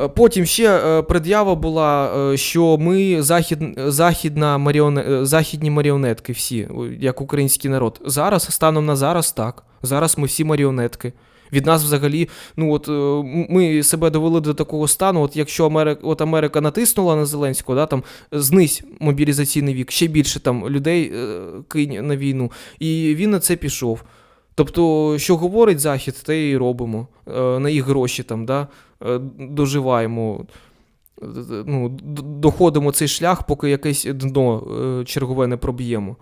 Е, Потім ще е, пред'ява була, е, що ми захід, західна маріоне, західні маріонетки всі, як український народ. Зараз, станом на зараз, так. Зараз ми всі маріонетки. Від нас взагалі, ну от ми себе довели до такого стану. От якщо Америка, от Америка натиснула на Зеленського, да, там знизь мобілізаційний вік, ще більше там людей кинь на війну. І він на це пішов. Тобто, що говорить Захід, те і робимо. На їх гроші там, да, доживаємо. Е, Ну, доходимо цей шлях, поки якесь дно е, чергове не проб'ємо.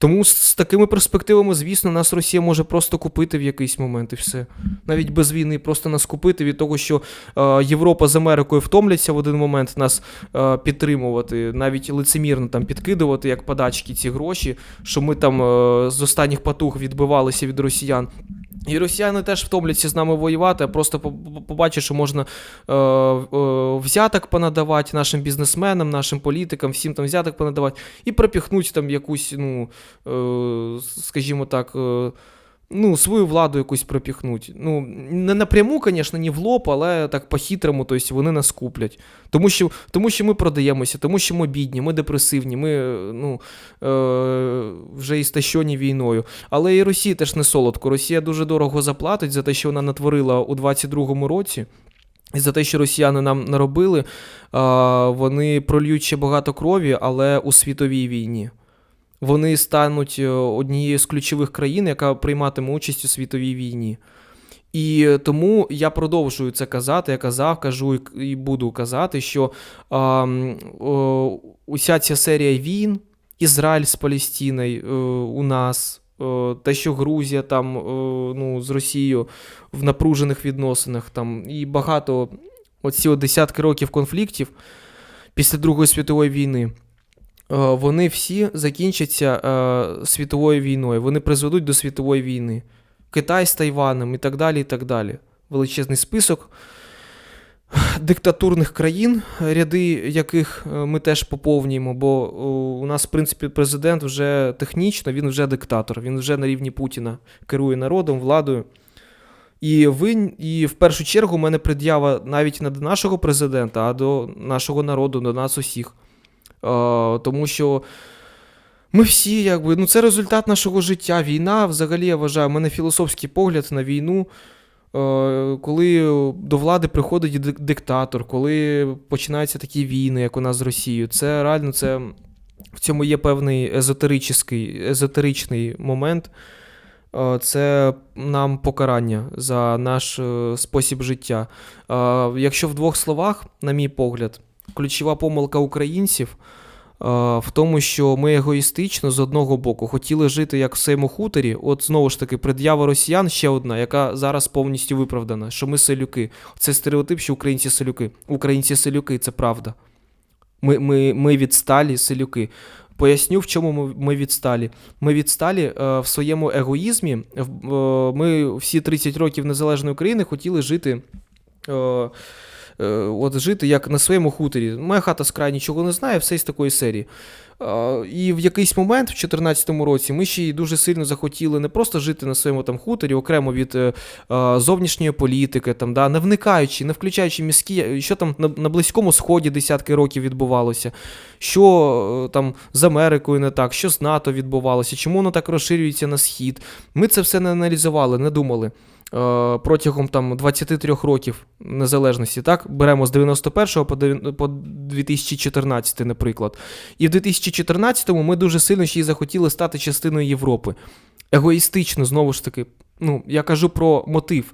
Тому з такими перспективами, звісно, нас Росія може просто купити в якийсь момент і все. Навіть без війни, просто нас купити від того, що е, Європа з Америкою втомляться в один момент нас е, підтримувати, навіть лицемірно там підкидувати як подачки ці гроші, що ми там е, з останніх потуг відбивалися від росіян. І росіяни теж втомляться з нами воювати, просто по- по- побачать, що можна е, е, взяток понадавати нашим бізнесменам, нашим політикам, всім там взяток понадавати, і пропіхнуть там якусь, ну, е, скажімо так, е, ну, свою владу якусь пропіхнуть. Ну, не напряму, звісно, не в лоб, але так по-хитрому, тобто вони нас куплять. Тому що, тому що ми продаємося, тому що ми бідні, ми депресивні, ми ну, е, вже істощені війною. Але і Росії теж не солодко. Росія дуже дорого заплатить за те, що вона натворила у 22-му році. І за те, що росіяни нам наробили, вони прольють ще багато крові, але у світовій війні. Вони стануть е, однією з ключових країн, яка прийматиме участь у світовій війні. І тому я продовжую це казати. Я казав, кажу і буду казати, що а, о, уся ця серія війн, Ізраїль з Палестиною е, у нас, е, те, що Грузія там е, ну, з Росією в напружених відносинах, там, і багато оці десятки років конфліктів після Другої світової війни. Е, Вони всі закінчаться е, світовою війною, вони призведуть до світової війни. Китай з Тайваном і так далі. і так далі. Величезний список диктатурних країн, ряди яких е, ми теж поповнюємо, бо у нас, в принципі, президент вже технічно, він вже диктатор, він вже на рівні Путіна керує народом, владою. І ви, і в першу чергу, у мене пред'ява навіть не до нашого президента, а до нашого народу, до нас усіх. Тому що ми всі, якби, ну це результат нашого життя. Війна, взагалі, я вважаю, у мене філософський погляд на війну. Коли до влади приходить диктатор, коли починаються такі війни, як у нас з Росією, це реально це в цьому є певний езотеричний, езотеричний момент. Це нам покарання за наш е, спосіб життя. Якщо в двох словах, на мій погляд, ключова помилка українців е, в тому, що ми егоїстично з одного боку хотіли жити як в своєму хуторі. От знову ж таки, пред'ява росіян ще одна, яка зараз повністю виправдана, що ми селюки. Це стереотип, що українці селюки. Українці селюки, це правда. Ми, ми, ми відсталі селюки. Поясню, в чому ми, відсталі. Ми відсталі е, в своєму егоїзмі. Е, ми всі 30 років незалежної України хотіли жити. Е, от жити як на своєму хуторі. Моя хата з краю нічого не знає, все з такої серії. Е, І в якийсь момент, в 2014 році, ми ще й дуже сильно захотіли не просто жити на своєму там хуторі, окремо від е, зовнішньої політики, там, да, не вникаючи, не включаючи міські, що там на, Близькому Сході десятки років відбувалося, що там з Америкою не так, що з НАТО відбувалося, чому воно так розширюється на схід. Ми це все не аналізували, не думали. Е, Протягом там 23 років незалежності, так беремо з 91 по по 2014, наприклад. І в 2014-му ми дуже сильно ще й захотіли стати частиною Європи. Егоїстично, знову ж таки, ну, я кажу про мотив.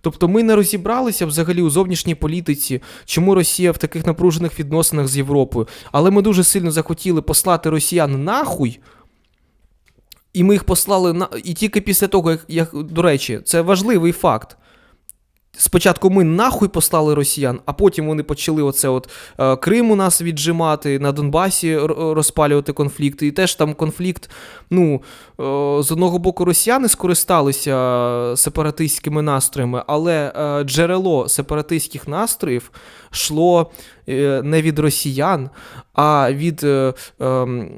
Тобто ми не розібралися взагалі у зовнішній політиці, чому Росія в таких напружених відносинах з Європою. Але ми дуже сильно захотіли послати росіян нахуй. І ми їх послали на. І тільки після того, як, як до речі, це важливий факт. Спочатку ми нахуй послали росіян, а потім вони почали оце от е, Крим у нас віджимати, на Донбасі розпалювати конфлікти. І теж там конфлікт. Ну, е, з одного боку, росіяни скористалися сепаратистськими настроями, але е, джерело сепаратистських настроїв йшло е, не від росіян, а від. Е, т-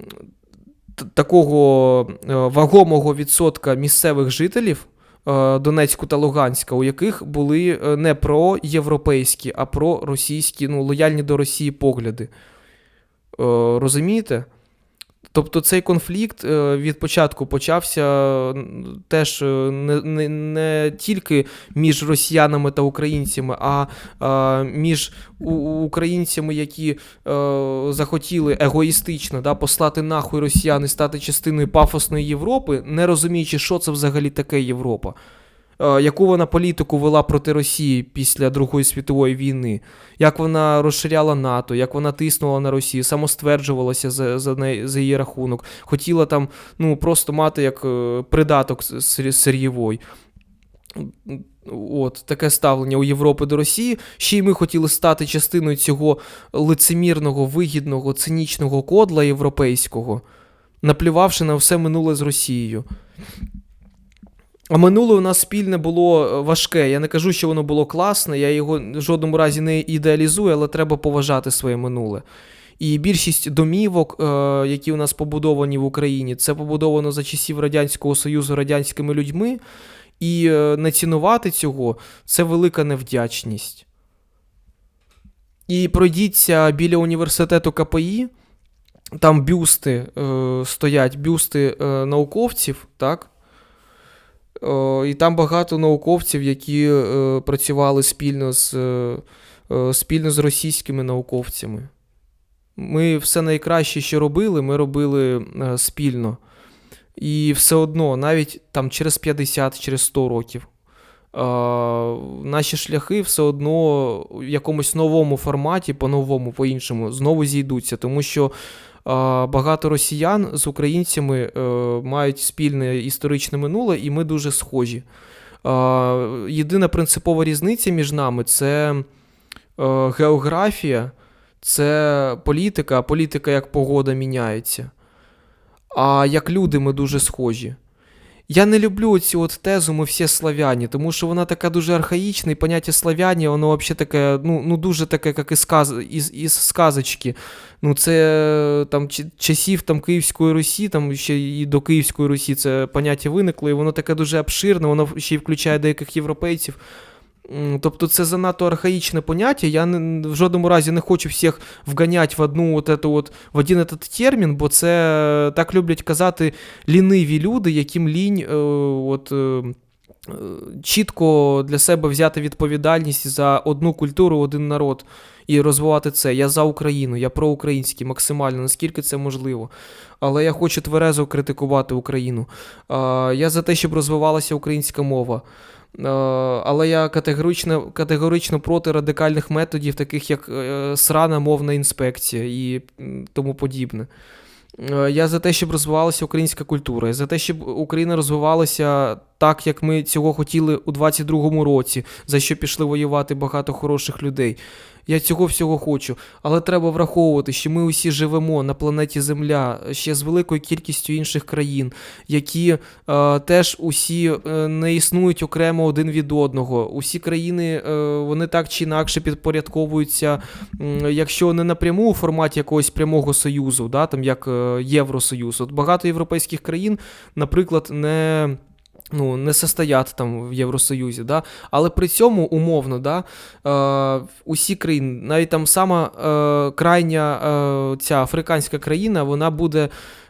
такого е, вагомого відсотка місцевих жителів е, Донецьку та Луганська, у яких були е, не про європейські, а про російські, ну, лояльні до Росії погляди. Розумієте? Тобто цей конфлікт е, від початку почався теж е, не, не, не тільки між росіянами та українцями, а, а між українцями, які е, захотіли егоїстично да, послати нахуй росіян і стати частиною пафосної Європи, не розуміючи, що це взагалі таке Європа. Е, Яку вона політику вела проти Росії після Другої світової війни, як вона розширяла НАТО, як вона тиснула на Росію, самостверджувалася за, за, неї- за її рахунок, хотіла там ну, просто мати як е, придаток сир'євой. От таке ставлення у Європи до Росії. Ще й ми хотіли стати частиною цього лицемірного, вигідного, цинічного кодла європейського, наплювавши на все минуле з Росією. А минуле у нас спільне було е, важке. Я не кажу, що воно було класне, я його в жодному разі не ідеалізую, але треба поважати своє минуле. І більшість домівок, е, які у нас побудовані в Україні, це побудовано за часів Радянського Союзу радянськими людьми. І е, не цінувати цього це велика невдячність. І пройдіться біля університету КПІ, там бюсти е, стоять, бюсти е, науковців, так? Е, і там багато науковців, які е, працювали спільно з, е, спільно з російськими науковцями. Ми все найкраще, що робили, ми робили спільно. І все одно, навіть там через 50, через 100 років, наші шляхи все одно в якомусь новому форматі, по-новому, по-іншому, знову зійдуться, тому що багато росіян з українцями е, мають спільне історичне минуле, і ми дуже схожі. Єдина принципова різниця між нами це е, географія, це політика, а політика як погода міняється. А як люди ми дуже схожі. Я не люблю цю от тезу ми всі славяні, тому що вона така дуже архаїчна, і поняття славяні, воно взагалі таке, ну, ну дуже таке, як із, сказ... із, із сказочки. Ну, це там часів там, Київської Русі, там ще і до Київської Русі це поняття виникло, і воно таке дуже обширне, воно ще й включає деяких європейців. Тобто це занадто архаїчне поняття. Я в жодному разі не хочу всіх вганяти в одну от эту от, в один этот термін, бо це е, так люблять казати ліниві люди, яким лінь е, от, е, чітко для себе взяти відповідальність за одну культуру, один народ і розвивати це. Я за Україну, я проукраїнський максимально, наскільки це можливо. Але я хочу тверезо критикувати Україну. Я за те, щоб розвивалася українська мова. Е, Але я категорично, категорично проти радикальних методів, таких як е, срана мовна інспекція і тому подібне. Е, Я за те, щоб розвивалася українська культура, я за те, щоб Україна розвивалася так, як ми цього хотіли у 22-му році, за що пішли воювати багато хороших людей. Я цього всього хочу, але треба враховувати, що ми усі живемо на планеті Земля ще з великою кількістю інших країн, які е, теж усі е, не існують окремо один від одного. Усі країни е, вони так чи інакше підпорядковуються, м, якщо не напряму у форматі якогось прямого союзу, да, там як е, Євросоюз. От багато європейських країн, наприклад, не. Ну, не состоять там в Євросоюзі, да? але при цьому умовно, да, е, усі країни, навіть там сама е, крайня е, ця африканська країна, вона буде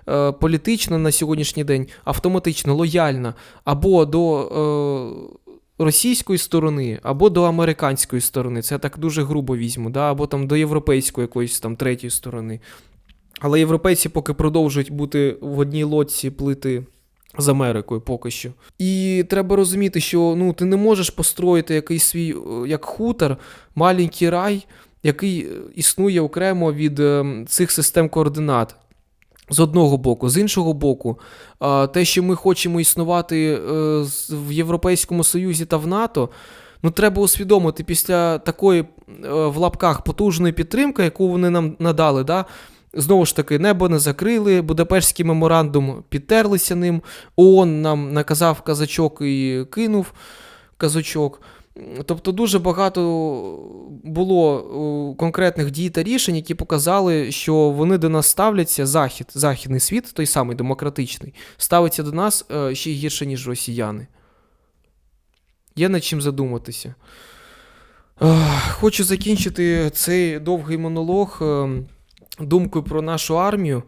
е, політично на сьогоднішній день автоматично лояльна або до е, російської сторони, або до американської сторони. Це я так дуже грубо візьму, да? або там до європейської якоїсь там третьої сторони. Але європейці поки продовжують бути в одній лодці плити з Америкою поки що. І треба розуміти, що ну, ти не можеш построїти якийсь свій е, як хутор, маленький рай, який е, існує окремо від е, цих систем координат. З одного боку, з іншого боку, те, що ми хочемо існувати в Європейському Союзі та в НАТО, ну треба усвідомити після такої в лапках потужної підтримки, яку вони нам надали, да, Знову ж таки, небо не закрили, Будапештський меморандум підтерлися ним, ООН нам наказав казачок і кинув казачок. Тобто дуже багато було е, конкретних дій та рішень, які показали, що вони до нас ставляться, захід, західний світ, той самий демократичний, ставиться до нас е, ще гірше, ніж росіяни. Є над чим задуматися. Хочу закінчити цей довгий монолог ем, думкою про нашу армію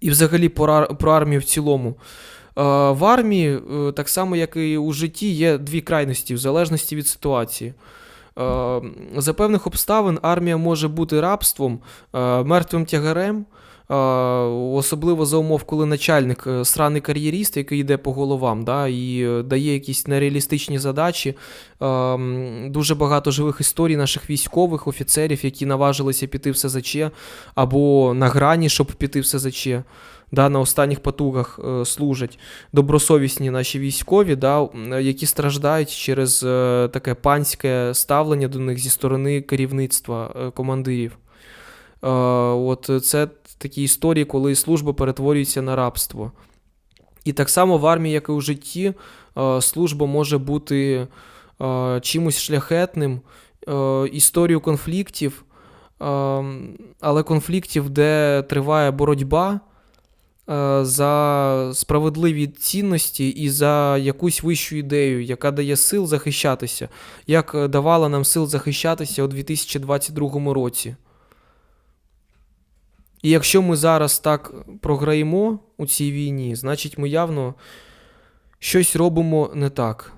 і взагалі про, армію в цілому. Е, В армії, е, так само як і у житті, є дві крайності в залежності від ситуації. Е, За певних обставин армія може бути рабством, мертвим тягарем, особливо за умов, коли начальник е, сраний кар'єріст, який йде по головам, да, і е, дає якісь нереалістичні задачі. Дуже багато живих історій наших військових офіцерів, які наважилися піти в СЗЧ, або на грані, щоб піти в СЗЧ. Да, на останніх потугах е, служать добросовісні наші військові, да, які страждають через таке панське ставлення до них зі сторони керівництва командирів. Е, от це такі історії, коли служба перетворюється на рабство. І так само в армії, як і у житті, е, служба може бути е, чимось шляхетним, історію конфліктів, але конфліктів, де триває боротьба за справедливі цінності і за якусь вищу ідею, яка дає сил захищатися, як давала нам сил захищатися у 2022 році. І якщо ми зараз так програємо у цій війні, значить ми явно щось робимо не так.